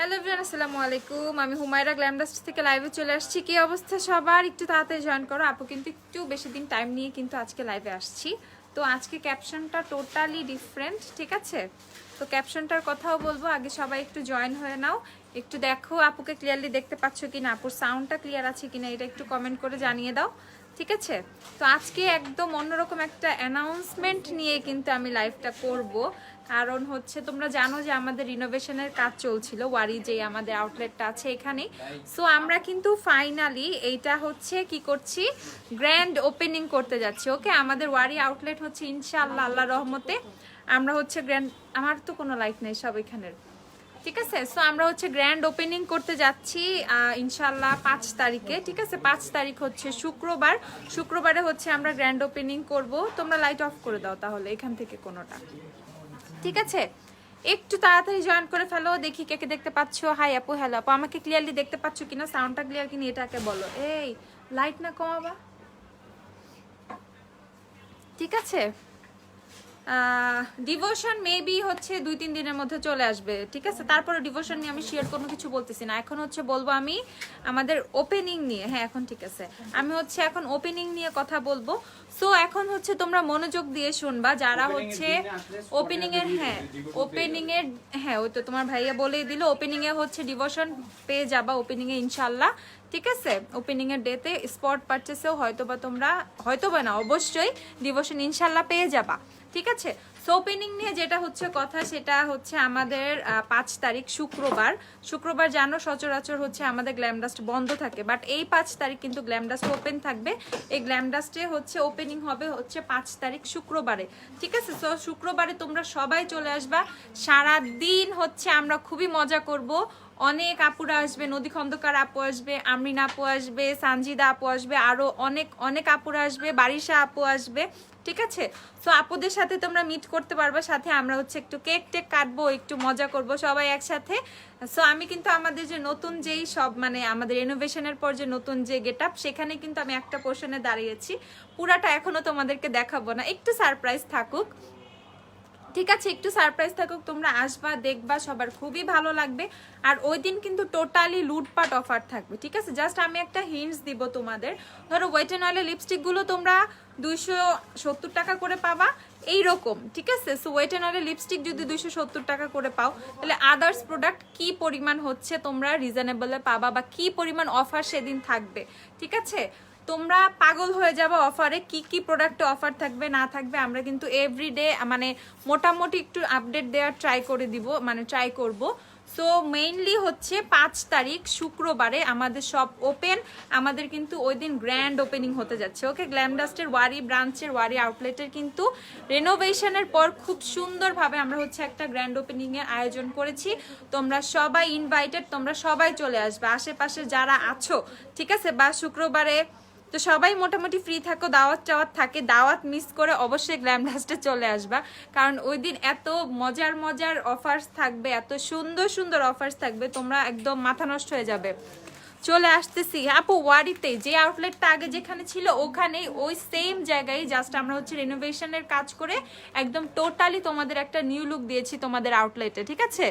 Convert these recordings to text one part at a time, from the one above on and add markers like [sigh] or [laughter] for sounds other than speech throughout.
Hello everyone আসসালামু আলাইকুম। আমি হুমায়রা গ্ল্যামডাস্ট থেকে লাইভে চলে আসছি। কি অবস্থা সবার? একটু তাড়াতাড়ি জয়েন করো। আপু কিন্তু একটু বেশি দিন টাইম নিয়ে কিন্তু আজকে লাইভে আসছি। তো আজকে ক্যাপশনটা টোটালি ডিফারেন্ট ঠিক আছে? তো ক্যাপশনটার কথাও বলব। আগে সবাই একটু জয়েন হয়ে নাও। একটু দেখো, আপুকে ক্লিয়ারলি দেখতে পাচ্ছ কি না আপুর সাউন্ডটা ক্লিয়ার আছে কিনা? এটা একটু কমেন্ট করে জানিয়ে দাও। ঠিক আছে? তো আজকে একদম অন্যরকম একটা অ্যানাউন্সমেন্ট নিয়ে কিন্তু আমি লাইভটা করব। কারণ হচ্ছে তোমরা জানো যে আমাদের রিনোভেশনের কাজ চলছিল ওয়ারি যে আমাদের আউটলেটটা আছে এখানে সো আমরা কিন্তু ফাইনালি এইটা হচ্ছে কি করছি? গ্র্যান্ড ওপেনিং করতে যাচ্ছি ওকে আমাদের ওয়ারি আউটলেট হচ্ছে ইনশাআল্লাহ আল্লাহ রহমতে। আমরা হচ্ছে গ্র্যান্ড আমার তো কোনো লাইফ নেই সব এখানের। ঠিক আছে? সো আমরা হচ্ছে গ্র্যান্ড ওপেনিং করতে যাচ্ছি ইনশাল্লাহ পাঁচ তারিখে, ঠিক আছে? পাঁচ তারিখ হচ্ছে শুক্রবার। শুক্রবারে হচ্ছে আমরা গ্র্যান্ড ওপেনিং করব। তোমরা লাইট অফ করে দাও তাহলে এখান থেকে কোনোটা। ঠিক আছে? একটু তাড়াতাড়ি জয়েন করে ফেলো, দেখি কে কে দেখতে পাচ্ছ। হাই আপু হ্যালো আপু, আমাকে ক্লিয়ারলি দেখতে পাচ্ছ কিনা? সাউন্ডটা ক্লিয়ার কিনা? এটাকে বলো। এই লাইট না কমাবা? ঠিক আছে? ডিভোশন মেবি হচ্ছে দুই তিন দিনের মধ্যে চলে আসবে ঠিক আছে? তারপরে ডিভোশন নিয়ে আমি শেয়ার কোনো কিছু বলতেছি না। এখন হচ্ছে বলব আমি আমাদের ওপেনিং নিয়ে। হ্যাঁ এখন ঠিক আছে। আমি হচ্ছে এখন ওপেনিং নিয়ে কথা বলব। সো এখন হচ্ছে তোমরা মনোযোগ দিয়ে শুনবা যারা হচ্ছে ওপেনিং এর হ্যাঁ ওপেনিং এর হ্যাঁ ওই তো তোমার ভাইয়া বলেই দিল ওপেনিং এ হচ্ছে ডিভোশন পেয়ে যাবা ওপেনিং এ ইনশাল্লাহ ঠিক আছে? ওপেনিং এর ডেতে স্পট পারচেসেও হয়তো বা তোমরা হয়তো বা না অবশ্যই ডিভোশন ইনশাল্লাহ পেয়ে যাবা। ঠিক আছে? সো ওপেনিং নিয়ে যেটা হচ্ছে কথা, সেটা হচ্ছে আমাদের পাঁচ তারিখ শুক্রবার। শুক্রবার জানো সচরাচর হচ্ছে আমাদের গ্ল্যামডাস্ট বন্ধ থাকে বাট এই পাঁচ তারিখ কিন্তু গ্ল্যামডাস্ট ওপেন থাকবে। এই গ্ল্যামডাস্টে হচ্ছে ওপেনিং হবে হচ্ছে পাঁচ তারিখ শুক্রবারে। ঠিক আছে? সো শুক্রবারে তোমরা সবাই চলে আসবা। সারা দিন হচ্ছে আমরা খুবই মজা করব। অনেক আপুরা আসবে নদী খন্দকার আপু আসবে, আমরিন আপু আসবে, সানজিদা আপু আসবে আরও অনেক অনেক আপুরা আসবে, বারিশা আপু আসবে, ঠিক আছে? সো আপুদের সাথে তোমরা মিট করতে পারবে, সাথে আমরা হচ্ছে একটু কেক টেক কাটবো, একটু মজা করব সবাই একসাথে। সো আমি কিন্তু আমাদের যে নতুন যেই সব মানে আমাদের রেনোভেশনের পর যে নতুন যে গেট আপ সেখানে কিন্তু আমি একটা পোর্শনে দাঁড়িয়েছি। পুরাটা এখনও তোমাদেরকে দেখাবো না। একটু সারপ্রাইজ থাকুক। ঠিক আছে, একটু সারপ্রাইজ থাকুক, তোমরা আসবা, দেখবা, সবার খুবই ভালো লাগবে। আর ওই দিন কিন্তু টোটালি লুটপাট অফার থাকবে, ঠিক আছে? জাস্ট আমি একটা হিন্টস দিব তোমাদের। ধরো ওয়েট অ্যান্ড অয়েলের লিপস্টিকগুলো তোমরা দুইশো সত্তর টাকা করে পাবা এই রকম ঠিক আছে? সো ওয়েট অ্যান্ড অয়েলের লিপস্টিক যদি দুইশো সত্তর টাকা করে পাও, তাহলে আদার্স প্রোডাক্ট কি পরিমাণ হচ্ছে তোমরা রিজনেবলে পাবা বা কি পরিমাণ অফার সেদিন থাকবে, ঠিক আছে? তোমরা পাগল হয়ে যাবে অফারে কি কি প্রোডাক্টে অফার থাকবে, না থাকবে, আমরা কিন্তু এভরিডে মানে মোটামুটি একটু আপডেট দেওয়ার ট্রাই করে দিব মানে ট্রাই করব। সো মেইনলি হচ্ছে পাঁচ তারিখ, শুক্রবারে আমাদের সব ওপেন আমাদের কিন্তু ওই দিন গ্র্যান্ড ওপেনিং হতে যাচ্ছে ওকে গ্ল্যামডাস্টের ওয়ারি ব্রাঞ্চের ওয়ারি আউটলেটের কিন্তু রেনোভেশনের পর খুব সুন্দরভাবে আমরা হচ্ছে একটা গ্র্যান্ড ওপেনিংয়ের আয়োজন করেছি। তোমরা সবাই ইনভাইটেড তোমরা সবাই চলে আসবে। আশেপাশে যারা আছো, ঠিক আছে? বা শুক্রবারে তো সবাই মোটামুটি ফ্রি থাকো, দাওয়াত টাওয়াত থাকে, দাওয়াত মিস করে অবশ্যই গ্ল্যামডাস্টে চলে আসবা। কারণ ওই দিন এত মজার মজার অফার্স থাকবে, এত সুন্দর সুন্দর অফার্স থাকবে, তোমরা একদম মাথা নষ্ট হয়ে যাবে। চলে আসতেছি। আপু, ওয়ারিতে, যে আউটলেটটা আগে যেখানে ছিল, ওখানেই, ওই সেম জায়গায় জাস্ট আমরা হচ্ছে রেনোভেশনের কাজ করে একদম টোটালি তোমাদের একটা নিউ লুক দিয়েছি তোমাদের আউটলেটে ঠিক আছে?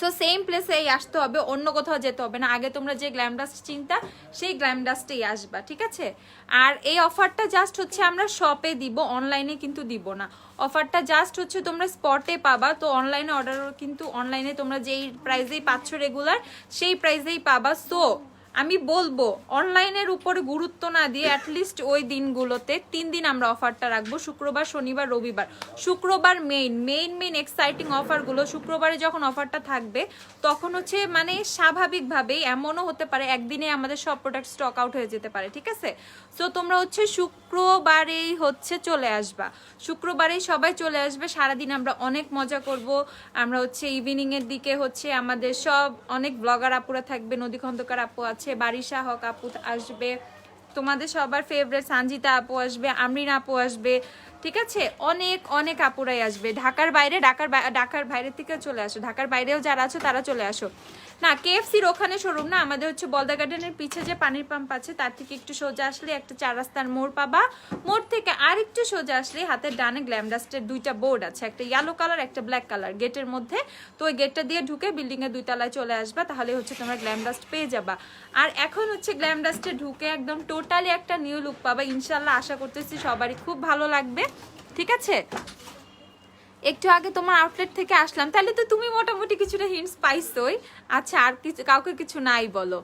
সো সেম প্লেসেই আসতে হবে, অন্য কোথাও যেতে হবে না। আগে তোমরা যে গ্ল্যামডাস্ট চিন্তা, সেই গ্ল্যামডাস্টেই আসবা, ঠিক আছে? আর এই অফারটা জাস্ট হচ্ছে আমরা শপে দিব অনলাইনে কিন্তু দিব না। অফারটা জাস্ট হচ্ছে তোমরা স্পটে পাবা, তো অনলাইনে অর্ডার কিন্তু অনলাইনে তোমরা যেই প্রাইজেই পাচ্ছ রেগুলার সেই প্রাইজেই পাবা। সো আমি বলব, অনলাইনের উপরে গুরুত্ব না দিয়ে অ্যাটলিস্ট ওই দিনগুলোতে তিন দিন আমরা অফারটা রাখব, শুক্রবার, শনিবার, রবিবার। শুক্রবার মেইন মেইন মেইন এক্সাইটিং অফারগুলো শুক্রবারে যখন অফারটা থাকবে, তখন হচ্ছে মানে স্বাভাবিকভাবেই এমনও হতে পারে একদিনে আমাদের সব প্রোডাক্ট স্টক আউট হয়ে যেতে পারে, ঠিক আছে? সো তোমরা হচ্ছে শুক্রবারেই হচ্ছে চলে আসবা। শুক্রবারেই সবাই চলে আসবে, সারাদিন আমরা অনেক মজা করব। আমরা হচ্ছে ইভিনিংয়ের দিকে হচ্ছে আমাদের সব অনেক ব্লগার আপুরা থাকবে নদী খন্দকার আপু আছে বারিশা হক আপু আসবে, তোমাদের সবার ফেভারেট সানজিতা আপু আসবে, আমরিন আপু আসবে, ঠিক আছে? অনেক অনেক আপুরাই আসবে। ঢাকার বাইরে, ঢাকার ঢাকার বাইরে থেকে চলে আসো। ঢাকার বাইরেও যারা আছো তারা চলে আসো। না কেএফসির ওখানে শোরুম না, আমাদের হচ্ছে বলদা গার্ডেনের পিছে যে পানির পাম্প আছে, তার থেকে একটু সোজা আসলে একটা চার রাস্তার মোড় পাবা। মোড় থেকে আর একটু সোজা আসলে হাতের ডানে গ্ল্যামডাস্টের দুইটা বোর্ড আছে, একটা ইয়েলো কালার একটা ব্ল্যাক কালার গেটের মধ্যে। তো ওই গেটটা দিয়ে ঢুকে বিল্ডিং এর দুই তলায় চলে আসবা, তাহলে হচ্ছে তোমরা গ্ল্যামডাস্ট পেয়ে যাবা। আর এখন হচ্ছে গ্ল্যামডাস্টে ঢুকে একদম টোটালি একটা নিউ লুক পাবা। ইনশাল্লাহ আশা করতেছি সবারই খুব ভালো লাগবে। ঠিক আছে? একটু আগে তোমার আউটলেট থেকে আসলাম তাহলে তো তুমি মোটামুটি কিছুটা হিন্টস পাইছোই। আচ্ছা আর কিছু কাউকে কিছু নাই বলো।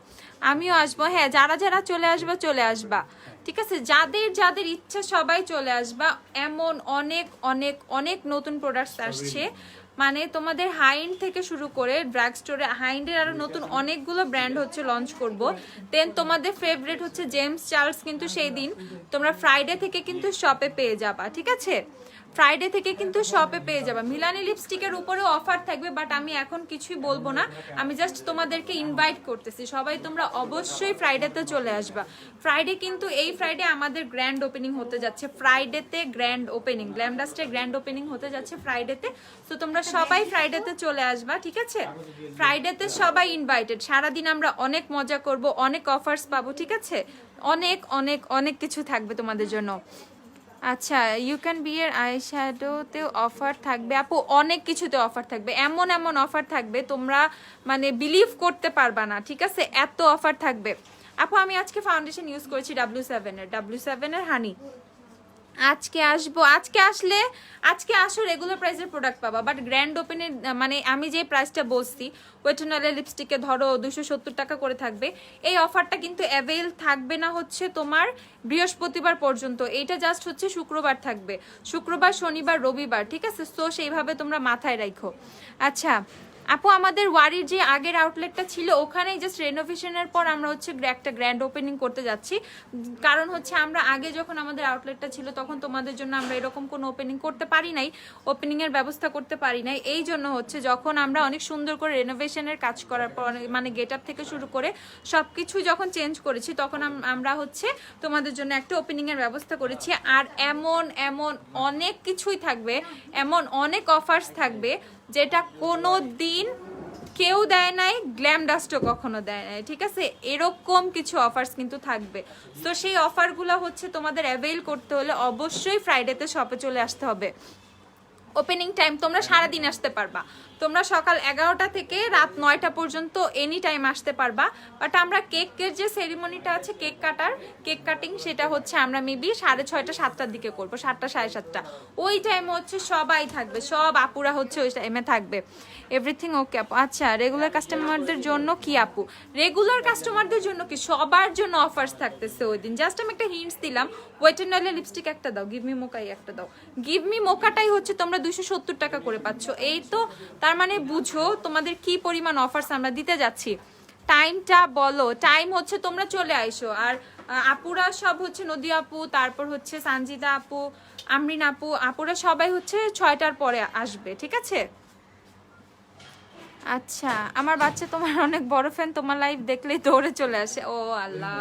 আমিও আসব হ্যাঁ যারা যারা চলে আসবা চলে আসবা। ঠিক আছে? যাদের যাদের ইচ্ছা সবাই চলে আসবা। এমন অনেক অনেক অনেক নতুন প্রোডাক্টস আসছে। মানে তোমাদের হাইন্ড থেকে শুরু করে ড্রাগ স্টোরে হাইন্ডের আরও নতুন অনেকগুলো ব্র্যান্ড হচ্ছে লঞ্চ করব। দেন তোমাদের ফেভারিট হচ্ছে জেমস চার্লস কিন্তু সেই দিন। তোমরা ফ্রাইডে থেকে কিন্তু শপে পেয়ে যাবা ঠিক আছে? ফ্রাইডে থেকে কিন্তু শপে পেয়ে যাবা। মিলানি লিপস্টিকের উপরেও অফার থাকবে বাট আমি এখন কিছুই বলব না। আমি জাস্ট তোমাদেরকে ইনভাইট করতেছি। সবাই তোমরা অবশ্যই ফ্রাইডেতে চলে আসবা। ফ্রাইডে কিন্তু, এই ফ্রাইডে আমাদের গ্র্যান্ড ওপেনিং হতে যাচ্ছে। ফ্রাইডেতে গ্র্যান্ড ওপেনিং গ্ল্যামডাস্টের গ্র্যান্ড ওপেনিং হতে যাচ্ছে ফ্রাইডেতে তো তোমরা সবাই ফ্রাইডেতে চলে আসবা, ঠিক আছে? ফ্রাইডেতে সবাই ইনভাইটেড সারাদিন আমরা অনেক মজা করব, অনেক অফার্স পাবো, ঠিক আছে? অনেক অনেক অনেক কিছু থাকবে তোমাদের জন্য। আচ্ছা ইউ ক্যান বি এর আই শ্যাডোতে অফার থাকবে। আপু, অনেক কিছুতে অফার থাকবে। এমন এমন অফার থাকবে, তোমরা মানে বিলিভ করতে পারবা না, ঠিক আছে? এত অফার থাকবে। আপু, আমি আজকে ফাউন্ডেশন ইউজ করেছি ডাব্লিউ সেভেনের ডাব্লিউ সেভেনের হানি আজকে আসব। আজকে আসলে, আজকে আসো রেগুলার প্রাইসের প্রোডাক্ট পাবা। বাট গ্র্যান্ড ওপেনের মানে আমি যে প্রাইসটা বলছি ওয়েটনালের লিপস্টিকে ধরো দুশো সত্তর টাকা করে থাকবে। এই অফারটা কিন্তু অ্যাভেল থাকবে না হচ্ছে তোমার বৃহস্পতিবার পর্যন্ত। এইটা জাস্ট হচ্ছে শুক্রবার থাকবে। শুক্রবার, শনিবার, রবিবার, ঠিক আছে? তো সেইভাবে তোমরা মাথায় রাখো আচ্ছা আপু, আমাদের ওয়ারির যে আগের আউটলেটটা ছিল, ওখানেই জাস্ট রেনোভেশনের পর আমরা হচ্ছে একটা গ্র্যান্ড ওপেনিং করতে যাচ্ছি। কারণ হচ্ছে আমরা আগে যখন আমাদের আউটলেটটা ছিল, তখন তোমাদের জন্য আমরা এরকম কোনো ওপেনিং করতে পারি নাই ওপেনিংয়ের ব্যবস্থা করতে পারি নাই। এই জন্য হচ্ছে যখন আমরা অনেক সুন্দর করে রেনোভেশনের কাজ করার পর মানে গেট আপ থেকে শুরু করে সবকিছু যখন চেঞ্জ করেছি, তখন আমরা হচ্ছে তোমাদের জন্য একটা ওপেনিংয়ের ব্যবস্থা করেছি। আর এমন এমন অনেক কিছুই থাকবে, এমন অনেক অফার্স থাকবে যেটা কোনো দিন কেউ দেয় নাই গ্ল্যাম ডাস্টও কখনো দেয় নাই, ঠিক আছে? এরকম কিছু অফার্স কিন্তু থাকবে। তো সেই অফারগুলো হচ্ছে তোমাদের অ্যাভেল করতে হলে অবশ্যই ফ্রাইডেতে শপে চলে আসতে হবে। ওপেনিং টাইম তোমরা সারাদিন আসতে পারবা। তোমরা সকাল এগারোটা থেকে রাত নয়টা পর্যন্ত এনি টাইম আসতে পারবা বাট আমরা কেকের যে সেরিমনিটা আছে কেক কাটার কেক কাটিং সেটা হচ্ছে আমরা মেবি সাড়ে ছয়টা, সাতটার দিকে করব, সাতটা সাড়ে সাতটা। ওই টাইমে হচ্ছে সবাই থাকবে, সব আপুরা হচ্ছে ওই টাইমে থাকবে। এভরিথিং ওকে আপু? আচ্ছা রেগুলার কাস্টমারদের জন্য কি আপু? রেগুলার কাস্টমারদের জন্য কি? সবার জন্য অফার্স থাকতেছে ওই দিন। জাস্ট আমি একটা হিন্টস দিলাম। ওয়েটেনালের লিপস্টিক একটা দাও গিভ মি মোকাই একটা দাও। গিভ মি মোকাটাই হচ্ছে তোমরা দুশো সত্তর টাকা করে পাচ্ছ। এই তো তার মানে বুঝো তোমাদের কি পরিমাণ অফার্স আমরা দিতে যাচ্ছি। টাইমটা বলো। টাইম হচ্ছে তোমরা চলে আইসো। আর আপুরা সব হচ্ছে নদী আপু, তারপর হচ্ছে সানজিদা আপু, আমরিন আপু, আপুরা সবাই হচ্ছে ছয়টার পরে আসবে, ঠিক আছে? আচ্ছা আমার বাচ্চা তোমার অনেক বড় ফ্যান তোমার লাইভ দেখলেই দৌড়ে চলে আসে। ও আল্লাহ।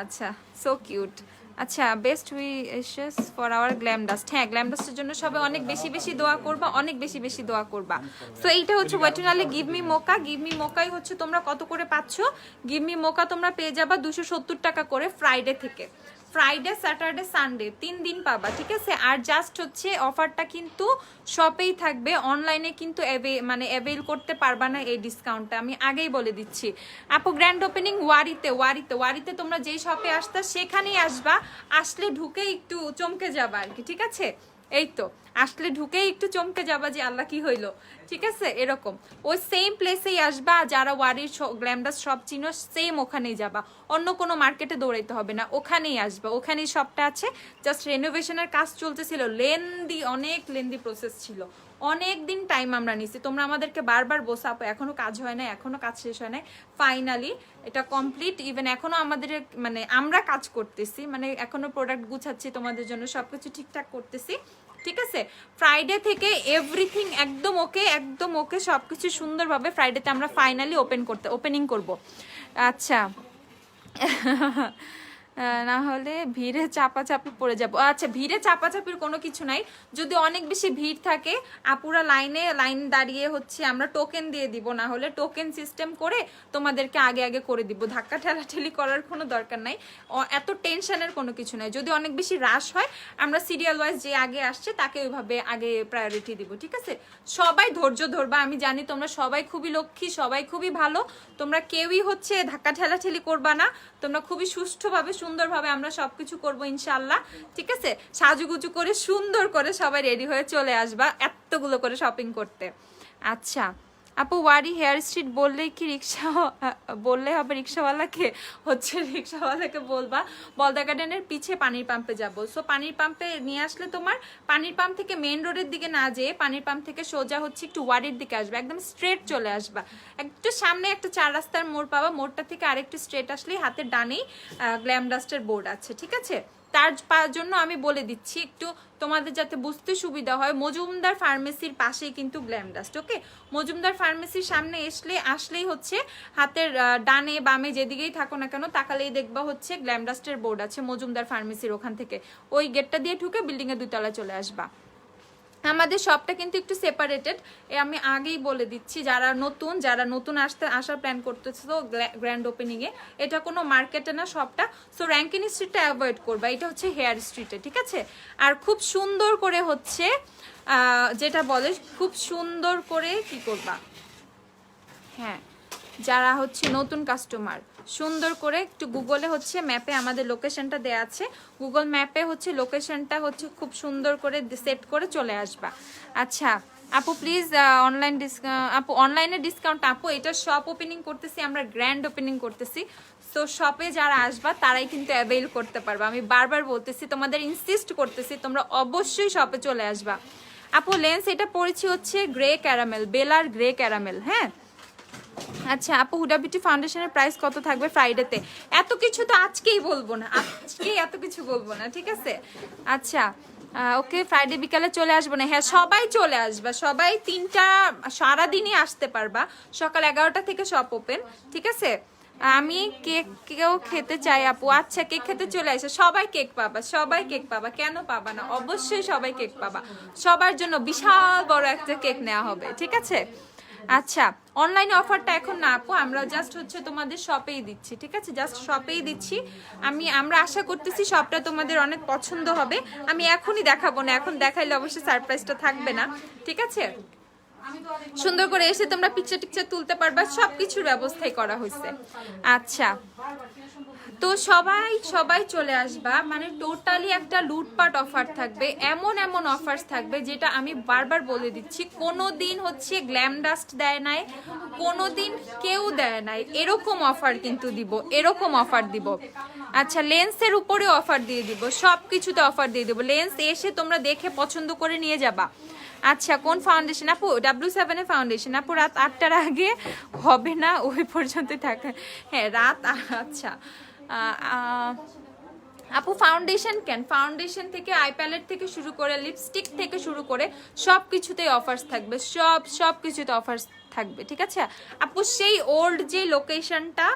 আচ্ছা সো কিউট আচ্ছা best we wishes for our glam dust হ্যাঁ গ্ল্যাম ডাস্টের জন্য সবাই অনেক বেশি বেশি দোয়া করবা, অনেক বেশি বেশি দোয়া করবা। সো এইটা হচ্ছে ওয়েটনালে give me mocha give me মোকাই হচ্ছে তোমরা কত করে পাচ্ছ? গিভ মি মোকা তোমরা পেয়ে যাবা দুশো সত্তর টাকা করে ফ্রাইডে থেকে। ফ্রাইডে স্যাটারডে সানডে তিন দিন পাবা, ঠিক আছে? আর জাস্ট হচ্ছে অফারটা কিন্তু শপেই থাকবে অনলাইনে কিন্তু মানে অ্যাভেল করতে পারবা না এই ডিসকাউন্টটা আমি আগেই বলে দিচ্ছি। আপু গ্র্যান্ড ওপেনিং ওয়ারিতে ওয়ারিতে ওয়ারিতে তোমরা যেই শপে আসতা, সেখানেই আসবা। আসলে ঢুকে একটু চমকে যাবা আর কি, ঠিক আছে? এই তো। আসলে ঢুকেই একটু চমকে যাবা যে আল্লাহ কি হইল। ঠিক আছে? এরকম। ওই সেম প্লেসেই আসবা, যারা ওয়ারির গ্ল্যামডাস সব চিনো সেম ওখানেই যাবা। অন্য কোনো মার্কেটে দৌড়াইতে হবে না। ওখানেই আসবা। ওখানেই সবটা আছে। জাস্ট রেনোভেশনের কাজ চলতেছিল। লেন্দি অনেক লেন্দি প্রসেস ছিল। অনেক দিন টাইম আমরা নিছি। তোমরা আমাদেরকে বারবার বসাবো এখনও কাজ হয় না এখনও কাজ শেষ হয় না ফাইনালি এটা কমপ্লিট ইভেন এখনও আমাদের মানে আমরা কাজ করতেছি। মানে এখনও প্রোডাক্ট গুছাচ্ছি তোমাদের জন্য, সবকিছু ঠিকঠাক করতেছি। ঠিক আছে? ফ্রাইডে থেকে এভরিথিং একদম ওকে একদম ওকে সবকিছু সুন্দরভাবে ফ্রাইডেতে আমরা ফাইনালি ওপেন করতে ওপেনিং করব। আচ্ছা। [laughs] না হলে ভিড়ে চাপাচাপি পড়ে যাব। আচ্ছা ভিড়ে চাপাচাপির কোনো কিছু নাই। যদি অনেক বেশি ভিড় থাকে, আপুরা লাইনে, লাইন দাঁড়িয়ে হচ্ছে আমরা টোকেন দিয়ে দিব। না হলে টোকেন সিস্টেম করে তোমাদেরকে আগে আগে করে দিব। ধাক্কা ঠেলাঠেলি করার কোনো দরকার নাই। এত টেনশনের কোনো কিছু নাই। যদি অনেক বেশি রাশ হয়, আমরা সিরিয়াল ওয়াইজ যে আগে আসছে, তাকে ওইভাবে আগে প্রায়োরিটি দিব, ঠিক আছে? সবাই ধৈর্য ধরবা। আমি জানি তোমরা সবাই খুবই লক্ষ্মী, সবাই খুবই ভালো। তোমরা কেউই হচ্ছে ধাক্কা ঠেলাঠেলি করবা না। তোমরা খুবই সুষ্ঠুভাবে সুন্দরভাবে আমরা সবকিছু করব ইনশাল্লাহ ঠিক আছে? সাজুগুজু করে সুন্দর করে সবাই রেডি হয়ে চলে আসবা এতগুলো করে শপিং করতে। আচ্ছা। আপু, ওয়ারি হেয়ার স্ট্রিট বললেই কি রিক্সা বললে হবে রিক্সাওয়ালাকে? হচ্ছে রিক্সাওয়ালাকে বলবা, বলদা গার্ডেনের পিছে পানির পাম্পে যাব। সো পানির পাম্পে নিয়ে আসলে তোমার পানির পাম্প থেকে মেন রোডের দিকে না যেয়ে পানির পাম্প থেকে সোজা হচ্ছে একটু ওয়ারির দিকে আসবে, একদম স্ট্রেট চলে আসবা। একটু সামনে একটা চার রাস্তার মোড় পাবা, মোড়টা থেকে আরেকটু স্ট্রেট আসলেই হাতের ডানেই গ্ল্যাম ডাস্টের বোর্ড আছে, ঠিক আছে? তার জন্য আমি বলে দিচ্ছি, একটু তোমাদের যাতে বুঝতে সুবিধা হয়, মজুমদার ফার্মেসির পাশেই কিন্তু গ্ল্যামডাস্ট ওকে মজুমদার ফার্মেসির সামনে এসলে, আসলেই হচ্ছে হাতের ডানে, বামে যেদিকেই থাকো না কেন, তাকালেই দেখবা হচ্ছে গ্ল্যামডাস্টের বোর্ড আছে মজুমদার ফার্মেসির ওখান থেকে। ওই গেটটা দিয়ে ঢুকে বিল্ডিংয়ে দুতলা চলে আসবা। আমাদের শপটা কিন্তু একটু সেপারেটেড আমি আগেই বলে দিচ্ছি, যারা নতুন যারা নতুন আসতে, আসার প্ল্যান করতেছে তো গ্র্যান্ড ওপেনিংয়ে এটা কোনো মার্কেটে না শপটা সো র্যাঙ্কিন স্ট্রিটটা অ্যাভয়েড করবা, এটা হচ্ছে হেয়ার স্ট্রিটে ঠিক আছে? আর খুব সুন্দর করে হচ্ছে যেটা বলে, খুব সুন্দর করে কি করবা? হ্যাঁ যারা হচ্ছে নতুন কাস্টমার সুন্দর করে একটু গুগলে হচ্ছে ম্যাপে আমাদের লোকেশনটা দেয়া আছে। গুগল ম্যাপে হচ্ছে লোকেশনটা হচ্ছে খুব সুন্দর করে সেট করে চলে আসবা। আচ্ছা আপু প্লিজ অনলাইন আপু অনলাইনে ডিসকাউন্ট আপু এটা শপ ওপেনিং করতেছি, আমরা গ্র্যান্ড ওপেনিং করতেছি। তো শপে যারা আসবা, তারাই কিন্তু অ্যাভেল করতে পারবে। আমি বারবার বলতেছি, তোমাদের ইনসিস্ট করতেছি, তোমরা অবশ্যই শপে চলে আসবা। আপু লেন্স এটা পড়েছি হচ্ছে গ্রে ক্যারামেল বেলার গ্রে ক্যারামেল হ্যাঁ? আচ্ছা আপু হুডা বিউটি ফাউন্ডেশনের প্রাইস কত থাকবে ফ্রাইডেতে এত কিছু তো আজকেই বলব না। আজকেই এত কিছু বলব না, ঠিক আছে? আচ্ছা ওকে ফ্রাইডে বিকালে চলে আসব না। হ্যাঁ সবাই চলে আসবা। সবাই তিনটা, সারাদিনই আসতে পারবা। সকাল এগারোটা থেকে শপ ওপেন ঠিক আছে? আমি কেক কেও খেতে চাই, আপু। আচ্ছা কেক খেতে চলে আসে। সবাই কেক পাবা, সবাই কেক পাবা। কেন পাবা না? অবশ্যই সবাই কেক পাবা। সবার জন্য বিশাল বড় একটা কেক নেওয়া হবে, ঠিক আছে? আচ্ছা অনলাইনে অফারটা এখন না আপু, আমরা জাস্ট হচ্ছে তোমাদের শপেই দিচ্ছি, ঠিক আছে? জাস্ট শপেই দিচ্ছি। আমি, আমরা আশা করতেছি শপটা তোমাদের অনেক পছন্দ হবে। আমি এখনই দেখাবো না, এখন দেখাইলে অবশ্যই সারপ্রাইজটা থাকবে না, ঠিক আছে? সুন্দর করে এসে তোমরা পিকচার টিকচার তুলতে পারবা সব কিছুর ব্যবস্থাই করা হয়েছে। আচ্ছা। তো সবাই সবাই চলে আসবা। মানে টোটালি একটা লুটপাট অফার থাকবে এমন এমন অফার্স থাকবে যেটা আমি বারবার বলে দিচ্ছি কোনো দিন হচ্ছে গ্ল্যাম ডাস্ট দেয় নাই কোনো দিন কেউ দেয় নাই। এরকম অফার কিন্তু দিব এরকম অফার দিব। আচ্ছা লেন্সের উপরে অফার দিয়ে দিব সব কিছুতে অফার দিয়ে দিব। লেন্স এসে তোমরা দেখে পছন্দ করে নিয়ে যাবা। আচ্ছা কোন ফাউন্ডেশন আপু ডাব্লিউ সেভেনের ফাউন্ডেশন আপু, রাত আটটার আগে হবে না, ওই পর্যন্ত থাকে। হ্যাঁ রাত আচ্ছা। আপু ফাউন্ডেশন কেন? ফাউন্ডেশন থেকে আই প্যালেট থেকে শুরু করে লিপস্টিক থেকে শুরু করে সব কিছুতেই অফার্স থাকবে। সব সব কিছুতে অফার্স থাকবে, ঠিক আছে? আপু, সেই ওল্ড যে লোকেশনটা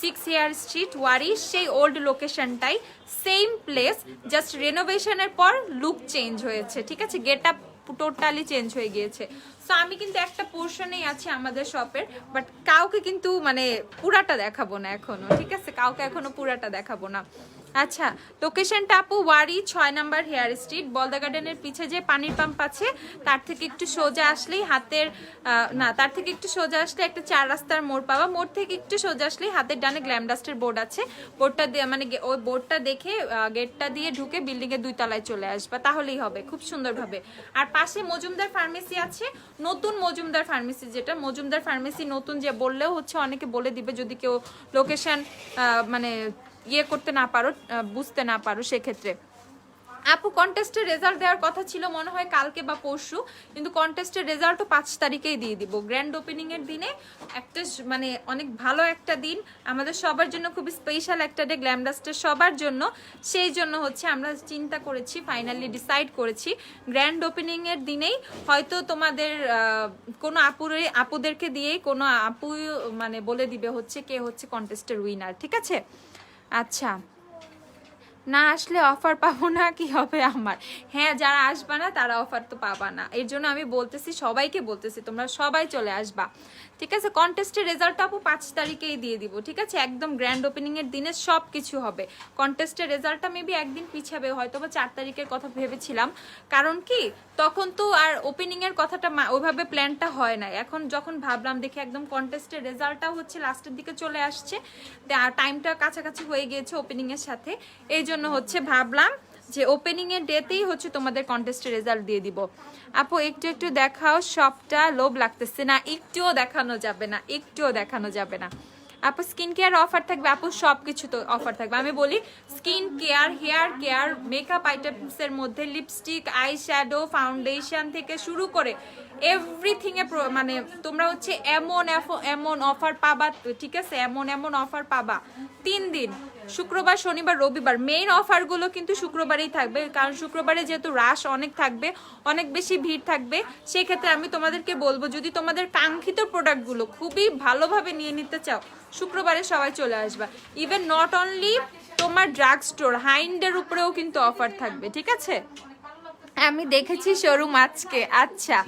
সিক্স হেয়ার স্ট্রিট ওয়ারি সেই ওল্ড লোকেশনটাই সেম প্লেস জাস্ট রেনোভেশনের পর লুক চেঞ্জ হয়েছে, ঠিক আছে? গেট আপ টোটালি চেঞ্জ হয়ে গিয়েছে। সো আমি কিন্তু একটা পোর্শনেই আছি আমাদের শপের বাট কাউকে কিন্তু মানে পুরাটা দেখাবো না এখনও, ঠিক আছে? কাউকে এখনও পুরাটা দেখাবো না। আচ্ছা লোকেশনটা আপু ওয়ারি, ছয় নাম্বার হেয়ার স্ট্রিট, বলদা গার্ডেনের পিছে যে পানির পাম্প আছে, তার থেকে একটু সোজা আসলেই হাতের না, তার থেকে একটু সোজা আসলে একটা চার রাস্তার মোড় পাওয়া। মোড় থেকে একটু সোজা আসলেই হাতের ডানে গ্ল্যাম ডাস্টের বোর্ড আছে। বোর্ডটা দিয়ে মানে ওই বোর্ডটা দেখে গেটটা দিয়ে ঢুকে বিল্ডিং এর দুই তলায় চলে আসবা। তাহলেই হবে, খুব সুন্দরভাবে। আর পাশে মজুমদার ফার্মেসি আছে। নতুন মজুমদার ফার্মেসি যেটা, মজুমদার ফার্মেসি নতুন যে বললেও হচ্ছে অনেকে বলে দিবে, যদি কেউ লোকেশন মানে ইয়ে করতে না পারো বুঝতে না পারো সেক্ষেত্রে। আপু কন্টেস্টের রেজাল্ট দেওয়ার কথা ছিল, মনে হয় কালকে বা পরশু, কিন্তু কন্টেস্টের রেজাল্টও পাঁচ তারিখেই দিয়ে দিব। গ্র্যান্ড ওপেনিং এর দিনে একটা মানে অনেক ভালো একটা দিন, আমাদের সবার জন্য খুব স্পেশাল একটা ডে গ্ল্যামডাস্টের সবার জন্য। সেই জন্য হচ্ছে আমরা চিন্তা করেছি ফাইনালি ডিসাইড করেছি গ্র্যান্ড ওপেনিং এর দিনেই হয়তো তোমাদের কোনো আপুরে, আপুদেরকে দিয়েই কোনো আপু মানে বলে দিবে হচ্ছে কে হচ্ছে কন্টেস্টের উইনার ঠিক আছে? আচ্ছা। না আসলে অফার পাবো না, কি হবে আমার? হ্যাঁ যারা আসবা না, তারা অফার তো পাবা না। এর জন্য আমি বলতেছি, সবাইকে বলতেছি, তোমরা সবাই চলে আসবা। ঠিক আছে? কন্টেস্টের রেজাল্ট আপু পাঁচ তারিখেই দিয়ে দিব, ঠিক আছে? একদম গ্র্যান্ড ওপেনিং এর দিনে সব কিছু হবে। কন্টেস্টের রেজাল্টটা মেবি একদিন পিছাবে হয়তো বা চার তারিখের কথা ভেবেছিলাম। কারণ কি? তখন তো আর ওপেনিং এর কথাটা ওইভাবে প্ল্যানটা হয় না এখন যখন ভাবলাম, দেখি একদম কন্টেস্টের রেজাল্টটাও হচ্ছে লাস্টের দিকে চলে আসছে। টাইমটা কাছাকাছি হয়ে গিয়েছে ওপেনিং এর সাথে। এই জন্য হচ্ছে ভাবলাম যে ওপেনিং এর ডেতেই হচ্ছে তোমাদের কন্টেস্টের রেজাল্ট দিয়ে দিব। আপু, একটু একটু দেখাও, সবটা লোভ লাগতেছে না। একটুও দেখানো যাবে না, একটুও দেখানো যাবে না। আপু স্কিন কেয়ার অফার থাকবে। আপু সব কিছু তো অফার থাকবে। আমি বলি skin care hair care makeup আইটেমসের মধ্যে লিপস্টিক আই শ্যাডো ফাউন্ডেশন থেকে শুরু করে এভরিথিং এ মানে তোমরা হচ্ছে এমন এমন অফার পাবা, ঠিক আছে? এমন এমন অফার পাবা। তিন দিন। শুক্রবার, শনিবার, রবিবার মেইন অফারগুলো কিন্তু শুক্রবারেই থাকবে। কারণ শুক্রবারে যেহেতু রাশ অনেক থাকবে, অনেক বেশি ভিড় থাকবে সেই ক্ষেত্রে আমি তোমাদেরকে বলব, যদি তোমাদের কাঙ্ক্ষিত প্রোডাক্টগুলো খুবই ভালোভাবে নিয়ে নিতে চাও, শুক্রবারে সবাই চলে আসবা। ইভেন নট অনলি তোমার ড্রাগ স্টোর হাইন্ডের উপরেও কিন্তু অফার থাকবে, ঠিক আছে? আমি দেখেছি শোরুম আজকে আচ্ছা।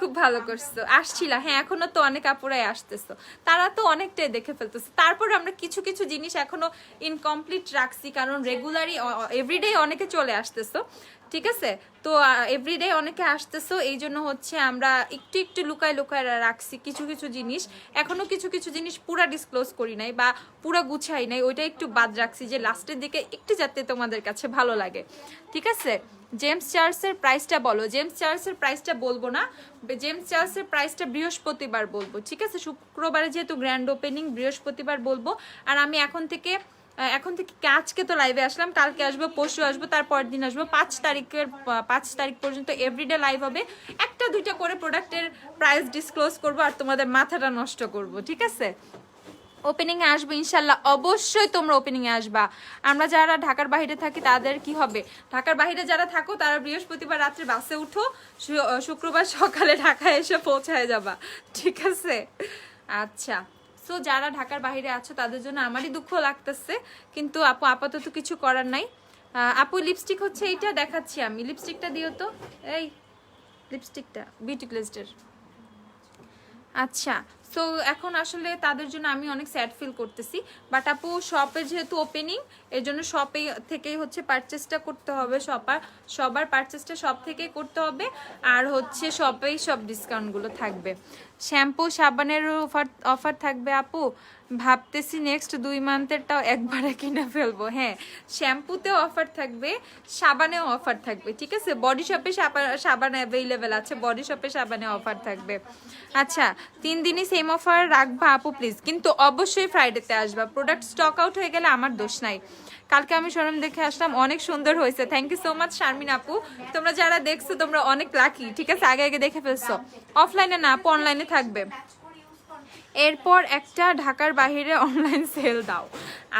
খুব ভালো করছ। আসছিল। হ্যাঁ এখনও তো অনেক আপুরাই আসতেছো। তারা তো অনেকটাই দেখে ফেলতেছে। তারপর আমরা কিছু কিছু জিনিস এখনও ইনকমপ্লিট রাখছি, কারণ রেগুলারই এভরিডে অনেকে চলে আসতেছো। ঠিক আছে? তো এভরিডে অনেকে আসতেছো এই জন্য হচ্ছে আমরা একটু একটু লুকায় লুকায় রাখছি কিছু কিছু জিনিস। এখনও কিছু কিছু জিনিস পুরা ডিসক্লোজ করি নাই বা পুরা গুছাই নাই, ওইটা একটু বাদ রাখছি যে লাস্টের দিকে একটু যাতে তোমাদের কাছে ভালো লাগে। ঠিক আছে? জেমস চার্লসের প্রাইসটা বলো। জেমস চার্লসের প্রাইসটা বলব না। জেমস চার্লসের প্রাইসটা বৃহস্পতিবার বলব। ঠিক আছে? শুক্রবারে যেহেতু গ্র্যান্ড ওপেনিং বৃহস্পতিবার বলব। আর আমি এখন থেকে এখন থেকে আজকে তো লাইভে আসলাম, কালকে আসব, পরশু আসব তারপর দিন আসব। পাঁচ তারিখের পাঁচ তারিখ পর্যন্ত এভরিডে লাইভ হবে। একটা, দুইটা করে প্রোডাক্টের প্রাইস ডিসক্লোজ করব আর তোমাদের মাথাটা নষ্ট করব, ঠিক আছে? ওপেনিং এ আসবে ইনশাল্লাহ, অবশ্যই তোমরা ওপেনিং এ আসবা। আমরা যারা ঢাকার বাইরে থাকি, তাদের কি হবে? ঢাকার বাইরে যারা থাকো, তারা বৃহস্পতিবার রাত্রে বাসে উঠো শুক্রবার সকালে ঢাকায় এসে পৌঁছায় যাবা, ঠিক আছে? আচ্ছা। সো যারা ঢাকার বাইরে আছো, তাদের জন্য আমারই দুঃখ লাগতেছে, কিন্তু আপু আপাতত কিছু করার নাই। আপু লিপস্টিক হচ্ছে এইটা, দেখাচ্ছি আমি। লিপস্টিকটা দিও তো। এই লিপস্টিকটা বিউটি গ্লেজডের আচ্ছা সো এখন আসলে তাদের জন্য আমি অনেক স্যাড ফিল করতেছি। বাট আপু শপে যেহেতু ওপেনিং এর জন্য শপে থেকেই হচ্ছে পারচেসটা করতে হবে সবার। সবার পারচেসটা সব থেকেই করতে হবে। আর হচ্ছে শপেই সব ডিসকাউন্টগুলো থাকবে। শ্যাম্পু, সাবানের অফার অফার থাকবে, আপু। ভাবতেছি নেক্সট দুই মান্থেরটাও একবারে কিনে ফেলব। হ্যাঁ শ্যাম্পুতেও অফার থাকবে, সাবানেও অফার থাকবে, ঠিক আছে? বডি শপে সাবান অ্যাভেলেবেল আছে বডি শপে সাবানে অফার থাকবে। আচ্ছা তিন দিনই সেম অফার রাখবা, আপু প্লিজ কিন্তু অবশ্যই ফ্রাইডেতে আসবা। প্রোডাক্ট স্টক আউট হয়ে গেলে আমার দোষ নাই। কালকে আমি শোরুম দেখে আসলাম, অনেক সুন্দর হয়েছে। Thank you so much Sharmin আপু। তোমরা যারা দেখছ, তোমরা অনেক লাকি ঠিক আছে? আগে আগে দেখে ফেলছো। অফলাইনে না আপু অনলাইনে থাকবে। এরপর একটা ঢাকার বাইরে অনলাইন সেল দাও।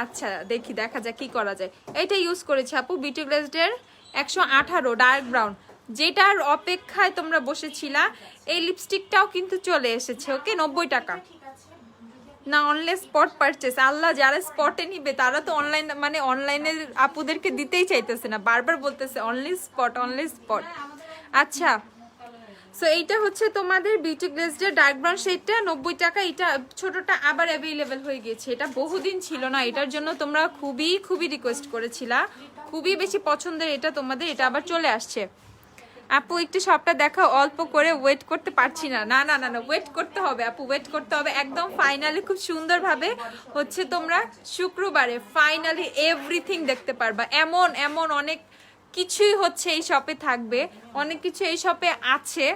আচ্ছা দেখি, দেখা যাক কি করা যায়। এটা ইউজ করেছি আপু, বিউটি গ্লেজডের একশো আঠারো ডার্ক ব্রাউন যেটার অপেক্ষায় তোমরা বসেছিলা, এই লিপস্টিকটাও কিন্তু চলে এসেছে ওকে নব্বই টাকা। না অনলাইন স্পট পারচেস আল্লাহ যারা স্পটে নিবে, তারা তো অনলাইন মানে অনলাইনে আপুদেরকে দিতেই চাইতেছে না। বারবার বলতেছে অনলি স্পট অনলি স্পট আচ্ছা সো এইটা হচ্ছে তোমাদের বিউটি গ্লেজডের ডার্ক ব্রাউন শেডটা নব্বই টাকা, এটা ছোটটা আবার অ্যাভেলেবেল হয়ে গেছে এটা বহুদিন ছিল না, এটার জন্য তোমরা খুবই খুবই রিকোয়েস্ট করেছিলা। খুবই বেশি পছন্দের এটা তোমাদের, এটা আবার চলে আসছে। আপু, একটু সবটা দেখা অল্প করে ওয়েট করতে পারছি না। না না না না ওয়েট করতে হবে আপু ওয়েট করতে হবে। একদম ফাইনালি খুব সুন্দরভাবে হচ্ছে তোমরা শুক্রবারে ফাইনালি এভরিথিং দেখতে পারবা। এমন এমন অনেক কিছুই হচ্ছে এই শপে থাকবে, অনেক কিছু এই শপে আছে,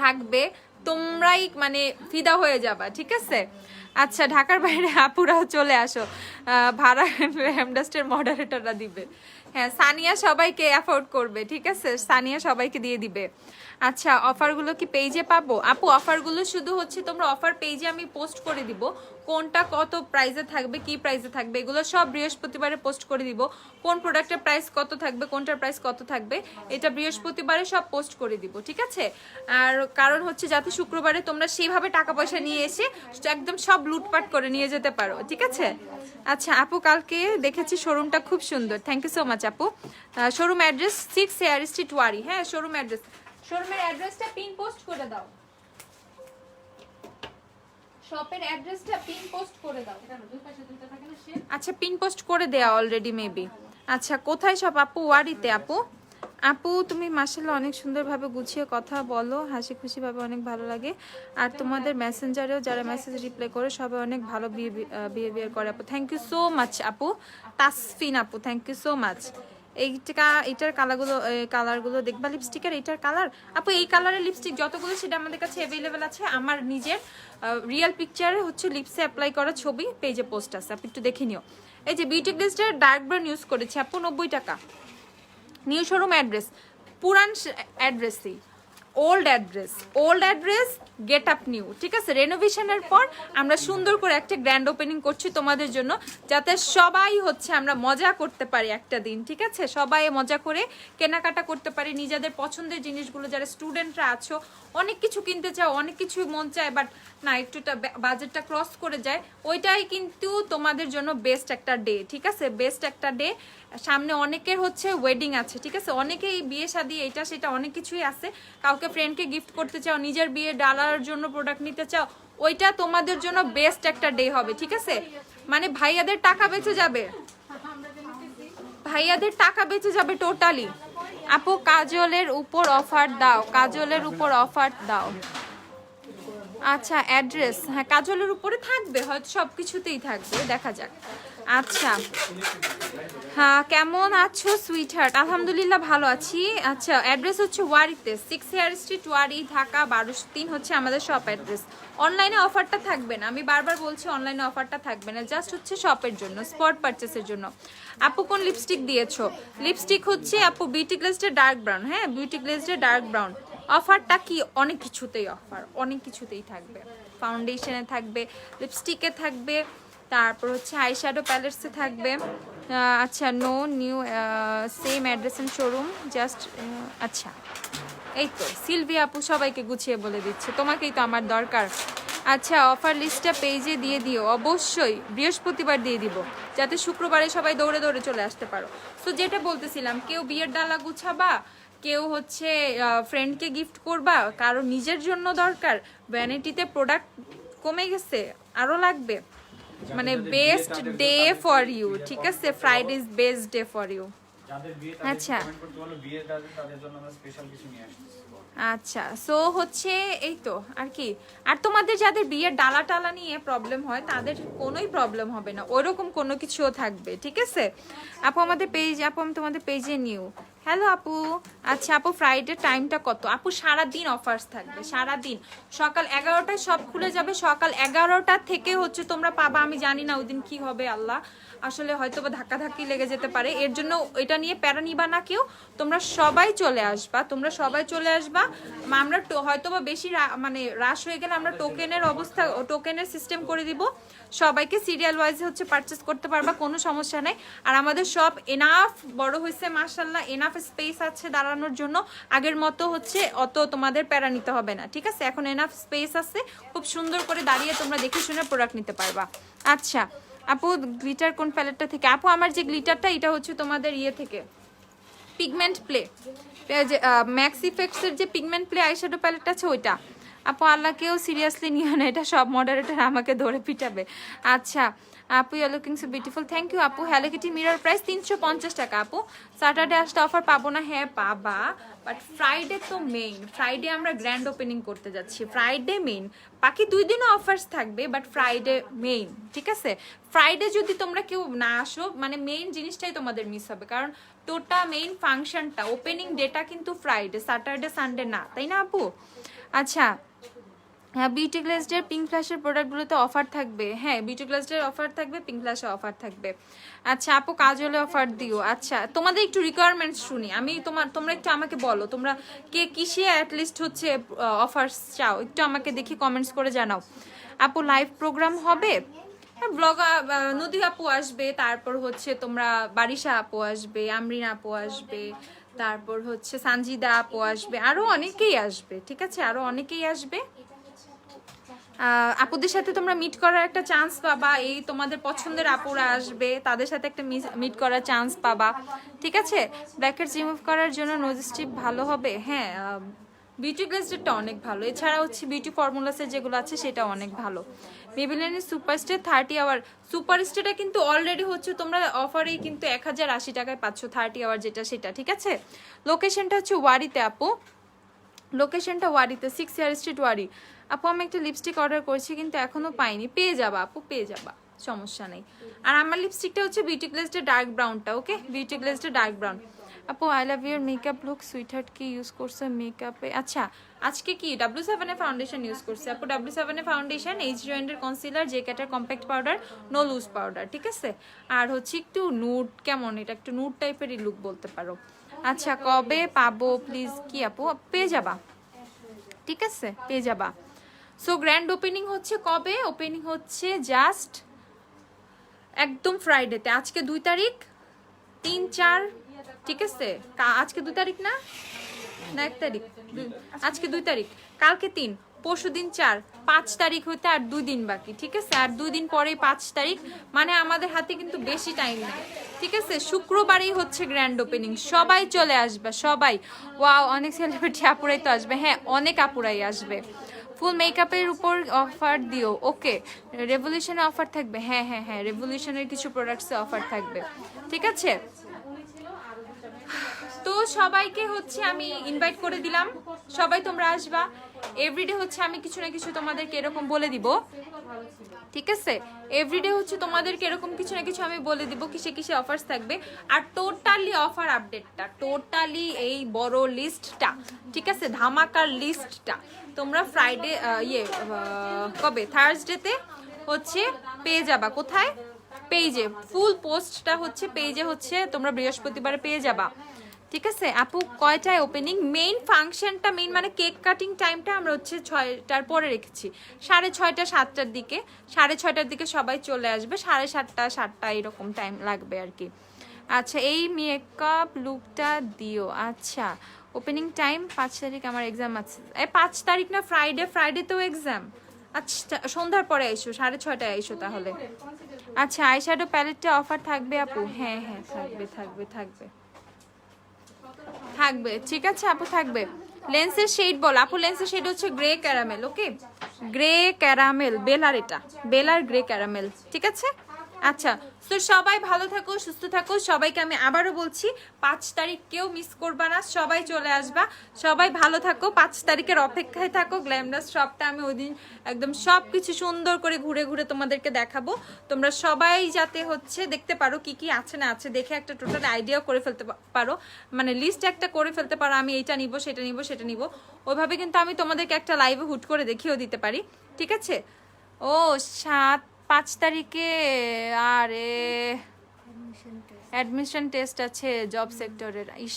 থাকবে। তোমরাই মানে ফিদা হয়ে যাবা, ঠিক আছে? আচ্ছা ঢাকার বাইরে আপুরাও চলে আসো। ভাড়া [laughs] হ্যামডাস্টের মডারেটররা দিবে। হ্যাঁ সানিয়া সবাইকে অ্যাফোর্ড করবে ঠিক আছে? সানিয়া সবাইকে দিয়ে দিবে। আচ্ছা অফারগুলো কি পেজে পাবো? আপু, অফারগুলো শুধু হচ্ছে তোমরা অফার পেজে আমি পোস্ট করে দিব। কোনটা কত প্রাইসে থাকবে, কি প্রাইসে থাকবে, এগুলো সব বৃহস্পতিবারে পোস্ট করে দিব। কোন প্রোডাক্টের প্রাইস কত থাকবে, কোনটার প্রাইস কত থাকবে, এটা বৃহস্পতিবারে সব পোস্ট করে দিব, ঠিক আছে? আর কারণ হচ্ছে যাতে শুক্রবারে তোমরা সেইভাবে টাকা পয়সা নিয়ে এসে একদম সব লুটপাট করে নিয়ে যেতে পারো, ঠিক আছে? আচ্ছা আপু, কালকে দেখেছি শোরুমটা খুব সুন্দর থ্যাংক ইউ সো মাচ আপু। Showroom address six Hare Street Wari হ্যাঁ শোরুম অ্যাড্রেস শোরুমের অ্যাড্রেসটা পিন পোস্ট করে দাও। শপের অ্যাড্রেসটা পিন পোস্ট করে দাও। আচ্ছা পিন পোস্ট করে দেয়া অলরেডি মেবি আচ্ছা কোথায় সব? আপু ওয়ারিতে আপু? আপু তুমি মাসাল্লাহ অনেক সুন্দরভাবে গুছিয়ে কথা বলো। হাসি খুশিভাবে অনেক ভালো লাগে। আর তোমাদের মেসেঞ্জারেও যারা মেসেজ রিপ্লাই করে সবাই অনেক ভালো বিহেভিয়ার করে আপু। থ্যাংক ইউ সো মাচ আপু। তাসফিন আপু থ্যাংক ইউ সো মাচ এইটা এটার কালারগুলো কালারগুলো দেখবা লিপস্টিকের এইটার কালার। আপু, এই কালারের লিপস্টিক যতগুলো, সেটা আমাদের কাছে অ্যাভেলেবেল আছে। আমার নিজের রিয়েল পিকচারে হচ্ছে লিপসে অ্যাপ্লাই করা ছবি পেজে পোস্ট আছে। আপনি একটু দেখে নিও। এই যে beauty glister dark brown use করেছি। আপু, নব্বই টাকা। নিউ শোরুম অ্যাড্রেস পুরান অ্যাড্রেসই old address old address get up new, ঠিক আছে? রেনোভেশনের পর আমরা সুন্দর করে একটা গ্র্যান্ড ওপেনিং করছি তোমাদের জন্য, যাতে সবাই হচ্ছে আমরা মজা করতে পারি একটা দিন, ঠিক আছে? সবাই মজা করে কেনাকাটা করতে পারি, নিজেদের পছন্দের জিনিসগুলো, যারা স্টুডেন্টরা আছো, অনেক কিছু কিনতে চাও, অনেক কিছুই মন চায় বাট না, একটুটা বাজেটটা ক্রস করে যায়, ওইটাই কিন্তু তোমাদের জন্য বেস্ট একটা ডে ঠিক আছে? বেস্ট একটা ডে সামনে অনেকের হচ্ছে ওয়েডিং আছে, ঠিক আছে? অনেকেই বিয়ে শাদি এটা সেটা অনেক কিছুই আছে। কাউকে ফ্রেন্ডকে গিফট করতে চাও, নিজের বিয়ে, ডালার জন্য প্রোডাক্ট নিতে চাও, ওইটা তোমাদের জন্য বেস্ট একটা ডে হবে, ঠিক আছে? মানে ভাইয়াদের টাকা বেঁচে যাবে। ভাইয়াদের টাকা বেঁচে যাবে টোটালি আপু, কাজলের উপর অফার দাও, কাজলের উপর অফার দাও। আচ্ছা অ্যাড্রেস হ্যাঁ কাজলের উপরে থাকবে, হয়তো সব কিছুতেই থাকবে, দেখা যাক। আচ্ছা। হ্যাঁ কেমন আছো সুইট হার্ট আলহামদুলিল্লাহ ভালো আছি। আচ্ছা অ্যাড্রেস হচ্ছে ওয়ারিতে six Hare Street Wari Dhaka বারোশো তিন হচ্ছে আমাদের শপ অ্যাড্রেস অনলাইনে অফারটা থাকবে না। আমি বারবার বলছি অনলাইনে অফারটা থাকবে না। জাস্ট হচ্ছে শপের জন্য স্পট পারচেসের জন্য। আপু, কোন লিপস্টিক দিয়েছ? লিপস্টিক হচ্ছে, আপু বিউটি গ্লেজের ডার্ক ব্রাউন হ্যাঁ বিউটি গ্লেজের ডার্ক ব্রাউন অফারটা কি? অনেক কিছুতেই অফার অনেক কিছুতেই থাকবে। ফাউন্ডেশনে থাকবে লিপস্টিকে থাকবে। তারপর হচ্ছে আইশ্যাডো প্যালেটসে থাকবে। আচ্ছা no new same address and showroom just আচ্ছা। এই তো, সিলভি আপু সবাইকে গুছিয়ে বলে দিচ্ছে। তোমাকেই তো আমার দরকার। আচ্ছা অফার লিস্টটা পেজে দিয়ে দিও। অবশ্যই, বৃহস্পতিবার দিয়ে দিব, যাতে শুক্রবারে সবাই দৌড়ে দৌড়ে চলে আসতে পারো। তো যেটা বলতেছিলাম, কেউ বিয়ের ডালা গুছাবা, কেউ হচ্ছে ফ্রেন্ডকে গিফট করবা, কারও নিজের জন্য দরকার ভ্যানিটিতে প্রোডাক্ট কমে গেছে আরও লাগবে। মানে বেস্ট ডে ফর ইউ ঠিক আছে? Friday is best day for you আচ্ছা। আচ্ছা সো হচ্ছে এই তো আর কি? আর তোমাদের যাদের বিয়ের ডালা টালা নিয়ে প্রবলেম হয় তাদের কোনোই প্রবলেম হবে না ওইরকম কোনো কিছুও থাকবে ঠিক আছে? আপু আমাদের পেজ আপু আমি তোমাদের পেজে নিউ। হ্যালো আপু আচ্ছা আপু ফ্রাইডে টাইমটা কত? আপু সারা দিন অফার্স থাকবে সারা দিন সকাল এগারোটায় সব খুলে যাবে, সকাল এগারোটা থেকে হচ্ছে তোমরা পাবা, আমি জানি না ওই দিন কি হবে, আল্লাহ। আসলে হয়তো বা ধাক্কাধাক্কি লেগে যেতে পারে। এর জন্য এটা নিয়ে প্যারা নিবা না কেউ। তোমরা সবাই চলে আসবা, তোমরা সবাই চলে আসবা। আমরা হয়তো বা বেশি মানে রাশ হয়ে গেলে আমরা টোকেনের অবস্থা টোকেনের সিস্টেম করে দিব। সবাইকে সিরিয়াল ওয়াইজ হচ্ছে পারচেস করতে পারবা, কোনো সমস্যা নেই। আর আমাদের সব এনাফ বড় হয়েছে মার্শাল্লাহ এনাফ স্পেস আছে দাঁড়ানোর জন্য। আগের মতো হচ্ছে অত তোমাদের প্যারা নিতে হবে না, ঠিক আছে? এখন এনাফ স্পেস আছে। খুব সুন্দর করে দাঁড়িয়ে তোমরা দেখে শুনে প্রোডাক্ট নিতে পারবা। আচ্ছা আপু গ্লিটার কোন প্যালেটটা থেকে? আপু, আমার যে গ্লিটারটা এটা হচ্ছে তোমাদের ইয়ে থেকে। পিগমেন্ট প্লে ম্যাক্স ইফেক্টসের যে পিগমেন্ট প্লে আইশ্যাডো প্যালেটটা আছে, ওইটা। আপু আল্লাহকেও সিরিয়াসলি নিও না, এটা সব মডারেটার আমাকে ধরে পিটাবে। আচ্ছা আপু you looking so beautiful thank you আপু। হ্যালো কিটি মিরর প্রাইস তিনশো পঞ্চাশ টাকা, আপু। স্যাটারডে আসলে অফার পাবো না হ্যাঁ পাবা। বাট ফ্রাইডে তো মেইন ফ্রাইডে আমরা গ্র্যান্ড ওপেনিং করতে যাচ্ছি। ফ্রাইডে মেইন বাকি দুই দিনও অফার্স থাকবে বাট ফ্রাইডে মেইন ঠিক আছে? ফ্রাইডে যদি তোমরা কেউ না আসো মানে মেইন জিনিসটাই তোমাদের মিস হবে। কারণ টোটা মেইন ফাংশনটা ওপেনিং ডেটা কিন্তু ফ্রাইডে স্যাটারডে সানডে না, তাই না, আপু? আচ্ছা হ্যাঁ বিউটি গ্লেজডের পিঙ্ক ফ্ল্যাশের প্রোডাক্টগুলোতে অফার থাকবে। হ্যাঁ বিউটি গ্লেজডের অফার থাকবে পিঙ্ক ফ্ল্যাশে অফার থাকবে। আচ্ছা আপু কাজলে অফার দিও। আচ্ছা তোমাদের একটু রিকোয়ারমেন্টস শুনি। আমি তোমার, তোমরা একটু আমাকে বলো, তোমরা কে কিসে অ্যাটলিস্ট হচ্ছে অফার্স চাও? একটু আমাকে দেখি কমেন্টস করে জানাও। আপু লাইভ প্রোগ্রাম হবে? ব্লগ নদী আপু আসবে, তারপর হচ্ছে তোমরা বারিশা আপু আসবে, আমরিন আপু আসবে, তারপর হচ্ছে সানজিদা আপু আসবে আরও অনেকেই আসবে, ঠিক আছে? আরও অনেকেই আসবে। আপুদের সাথে তোমরা মিট করার একটা চান্স পাবা, এই তোমাদের পছন্দের আপুরা আসবে, তাদের সাথে একটা মিট করার চান্স পাবা। ঠিক আছে? ব্ল্যাকেট রিমুভ করার জন্য নোজ ভালো হবে? হ্যাঁ বিউটি গ্লেসটা অনেক ভালো। এছাড়া হচ্ছে বিউটি ফর্মুলাসের যেগুলো আছে সেটা অনেক ভালো। মেবিলানের সুপারস্টার থার্টি আওয়ার সুপারস্টারটা কিন্তু অলরেডি হচ্ছে তোমরা অফারেই কিন্তু এক হাজার আশি টাকায় পাচ্ছ থার্টি আওয়ার যেটা সেটা, ঠিক আছে? লোকেশনটা হচ্ছে ওয়ারিতে আপু। লোকেশনটা ওয়ারিতে সিক্স ইয়ার স্ট্রিট ওয়ারি। আপু, আমি একটা লিপস্টিক অর্ডার করেছি, কিন্তু এখনও পাইনি। পেয়ে যাবা আপু, পেয়ে যাবা। সমস্যা নেই। আর আমার লিপস্টিকটা হচ্ছে বিউটি গ্লেজটা ডার্ক ব্রাউনটা ওকে বিউটি গ্লেজটা ডার্ক ব্রাউন আপু I love your makeup look sweetheart কি ইউজ করছে মেকআপে আচ্ছা আজকে কি ডাব্লিউ সেভেনের ফাউন্ডেশন ইউজ করছে? আপু ডাব্লিউ সেভেনের ফাউন্ডেশন এইচ জয়েন্টের concealer J cater compact powder no loose powder ঠিক আছে? আর হচ্ছে একটু নুট কেমন এটা? একটু নুট টাইপেরই লুক বলতে পারো। আচ্ছা কবে পাবো প্লিজ কি আপু? পেয়ে যাবা। ঠিক আছে, পেয়ে যাবা। সো গ্র্যান্ড ওপেনিং হচ্ছে কবে? ওপেনিং হচ্ছে জাস্ট একদম ফ্রাইডেতে আজকে দুই তারিখ? তিন, চার? ঠিক আছে? আজকে দুই তারিখ না? না, এক তারিখ। আজকে দুই তারিখ। কালকে তিন, পরশু দিন চার। পাঁচ তারিখ হইতে আর দুই দিন বাকি। ঠিক আছে? আর দুই দিন পরেই পাঁচ তারিখ। মানে আমাদের হাতে কিন্তু বেশি টাইম নেই। ঠিক আছে? শুক্রবারই হচ্ছে গ্র্যান্ড ওপেনিং সবাই চলে আসবে, সবাই। ওয়াও অনেক সেলিব্রিটি আপুরাই তো আসবে। হ্যাঁ অনেক আপুরাই আসবে। ফুল মেকআপের উপর অফার দিও। ওকে রেভলিউশনে অফার থাকবে। হ্যাঁ হ্যাঁ হ্যাঁ রেভলিউশনের কিছু প্রোডাক্টসে অফার থাকবে। ঠিক আছে? তো সবাইকে হচ্ছে আমি ইনভাইট করে দিলাম। সবাই তোমরা আসবা। এভরিডে হচ্ছে আমি কিছু না কিছু তোমাদেরকে এরকম বলে দিব। ঠিক আছে? এভরিডে হচ্ছে তোমাদেরকে এরকম কিছু না কিছু আমি বলে দিব কিসে কিসে অফার্স থাকবে। আর টোটালি অফার আপডেটটা টোটালি এই বড় লিস্টটা ঠিক আছে? ধামাকার লিস্টটা তোমরা ফ্রাইডে ইয়ে কবে? থার্সডেতে হচ্ছে পেয়ে যাবা। কোথায়? পেজে ফুল পোস্টটা হচ্ছে পেজে হচ্ছে তোমরা বৃহস্পতিবারে পেয়ে যাবা। ঠিক আছে? আপু, কয়টায় ওপেনিং মেইন ফাংশনটা মেইন মানে কেক কাটিং টাইমটা আমরা হচ্ছে ছয়টার পরে রেখেছি। সাড়ে ছয়টা, সাতটার দিকে। সাড়ে ছয়টার দিকে সবাই চলে আসবে। সাড়ে সাতটা সাতটা এরকম টাইম লাগবে আর কি। আচ্ছা এই মেকআপ লুকটা দিও। আচ্ছা ওপেনিং টাইম পাঁচ তারিখ আমার এক্সাম আছে। এই পাঁচ তারিখ না ফ্রাইডে ফ্রাইডে তো এক্সাম আচ্ছা সন্ধ্যার পরে এসো সাড়ে ছয়টায় এসো তাহলে। আচ্ছা আইশ্যাডো প্যালেটটা অফার থাকবে আপু? হ্যাঁ হ্যাঁ থাকবে থাকবে থাকবে। থাকবে, ঠিক আছে আপু, থাকবে। লেন্সের শেড বল, আপু, লেন্সের শেড হচ্ছে grey caramel okay grey caramel বেলার এটা, বেলার গ্রে ক্যারামেল ঠিক আছে? আচ্ছা তো সবাই ভালো থাকো, সুস্থ থাকো। সবাইকে আমি আবারও বলছি, পাঁচ তারিখ কেউ মিস করবা না। সবাই চলে আসবা। সবাই ভালো থাকো, পাঁচ তারিখের অপেক্ষায় থাকো। গ্ল্যামডাস শপটা আমি ওই দিন একদম সব কিছু সুন্দর করে ঘুরে ঘুরে তোমাদেরকে দেখাবো। তোমরা সবাই যাতে হচ্ছে দেখতে পারো কি কি আছে না আছে, দেখে একটা টোটাল আইডিয়া করে ফেলতে পারো। মানে লিস্ট একটা করে ফেলতে পারো, আমি এইটা নিব, সেটা নিব সেটা নিব। ওইভাবে কিন্তু আমি তোমাদেরকে একটা লাইভে হুট করে দেখিয়েও দিতে পারি। ঠিক আছে? ও, সাত পাঁচ তারিখে আরে অ্যাডমিশন টেস্ট আছে জব সেক্টরের ইস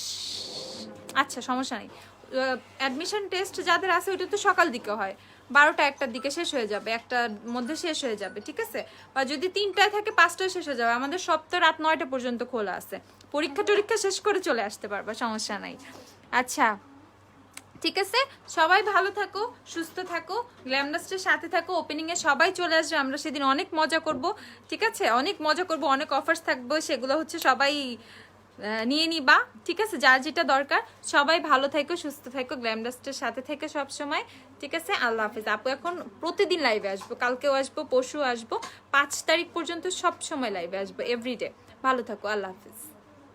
আচ্ছা সমস্যা নেই। অ্যাডমিশন টেস্ট যাদের আছে ওইটা তো সকাল দিকে হয়। বারোটা একটার দিকে শেষ হয়ে যাবে একটার মধ্যে শেষ হয়ে যাবে ঠিক আছে? বা যদি তিনটায় থাকে পাঁচটায় শেষ হয়ে যাবে। আমাদের সপ্তাহ রাত নয়টা পর্যন্ত খোলা আছে। পরীক্ষা টরীক্ষা শেষ করে চলে আসতে পারবা সমস্যা নাই। আচ্ছা। ঠিক আছে? সবাই ভালো থাকো, সুস্থ থাকো গ্ল্যামডাস্টের সাথে থাকো ওপেনিং এ সবাই চলে আসবে, আমরা সেদিন অনেক মজা করব, ঠিক আছে? অনেক মজা করব, অনেক অফার্স থাকবে, সেগুলো হচ্ছে সবাই নিয়ে নিবা, ঠিক আছে? যার যেটা দরকার, সবাই ভালো থাকো, সুস্থ থাকো গ্ল্যামডাস্টের সাথে থেকে সব সময় ঠিক আছে? আল্লাহ হাফিজ। আপু এখন প্রতিদিন লাইভে আসব, কালকেও আসব পরশু আসব, পাঁচ তারিখ পর্যন্ত সব সময় লাইভে আসব এভরিডে ভালো থাকো, আল্লাহ হাফিজ।